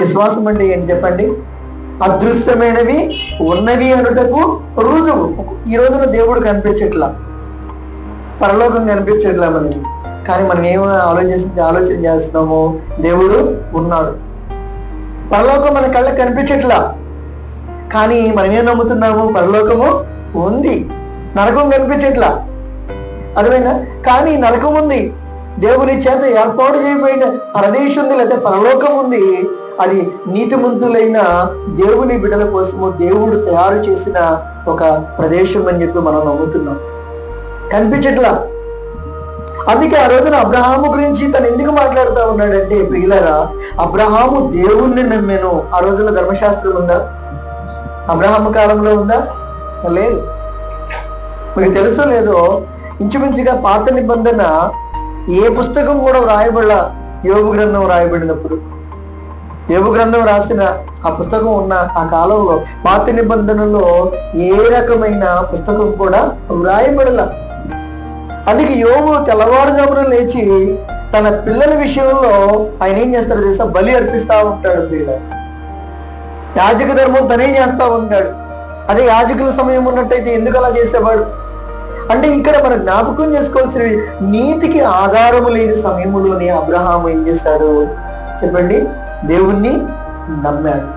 విశ్వాసం అంటే ఏంటి చెప్పండి? అదృశ్యమైనవి ఉన్నవి అనుటకు రుజువు. ఈ రోజున దేవుడు కనిపించట్లా. పరలోకం కనిపించట్లా మనకి. కానీ మనం ఏం ఆలోచించి ఆలోచన చేస్తున్నాము దేవుడు ఉన్నాడు. పరలోకం మన కళ్ళకి కనిపించట్లా. కానీ మనం ఏం నమ్ముతున్నాము? పరలోకము ఉంది. నరకం కనిపించట్లా. అర్థమైందా? కానీ నరకం ఉంది. దేవుని చేత ఏర్పాటు చేయబడిన పరదేశం ఉంది లేకపోతే పరలోకం ఉంది. అది నీతిమంతులైన దేవుని బిడ్డల కోసము దేవుడు తయారు చేసిన ఒక ప్రదేశం అని చెప్పి మనం నమ్ముతున్నాం. కనిపించట్లా? అందుకే ఆ రోజున అబ్రహాము గురించి తను ఎందుకు మాట్లాడుతూ ఉన్నాడంటే ప్రియులరా అబ్రహాము దేవుణ్ణి నమ్మాను. ఆ రోజున ధర్మశాస్త్రం ఉందా? అబ్రహాము కాలంలో ఉందా? లేదు. మీకు తెలుసో లేదో ఇంచుమించుగా పాత నిబంధన ఏ పుస్తకం కూడా వ్రాయబడ యోగ గ్రంథం రాయబడినప్పుడు యోగు గ్రంథం రాసిన ఆ పుస్తకం ఉన్న ఆ కాలంలో పాత నిబంధనలో ఏ రకమైన పుస్తకం కూడా వ్రాయబడల. అందుకే యోగు తెల్లవారుజామున లేచి తన పిల్లల విషయంలో ఆయన ఏం చేస్తాడు తెలుసా? బలి అర్పిస్తా ఉంటాడు వీళ్ళ. యాజక ధర్మం తనే చేస్తా ఉంటాడు. అదే యాజకుల సమయం ఉన్నట్టయితే ఎందుకు అలా చేసేవాడు? అంటే ఇక్కడ మనం జ్ఞాపకం చేసుకోవాల్సిన నీతికి ఆధారము లేని సమయంలోనే అబ్రహాం ఏం చేశాడు? చెప్పండి. దేవుణ్ణి నమ్మాడు.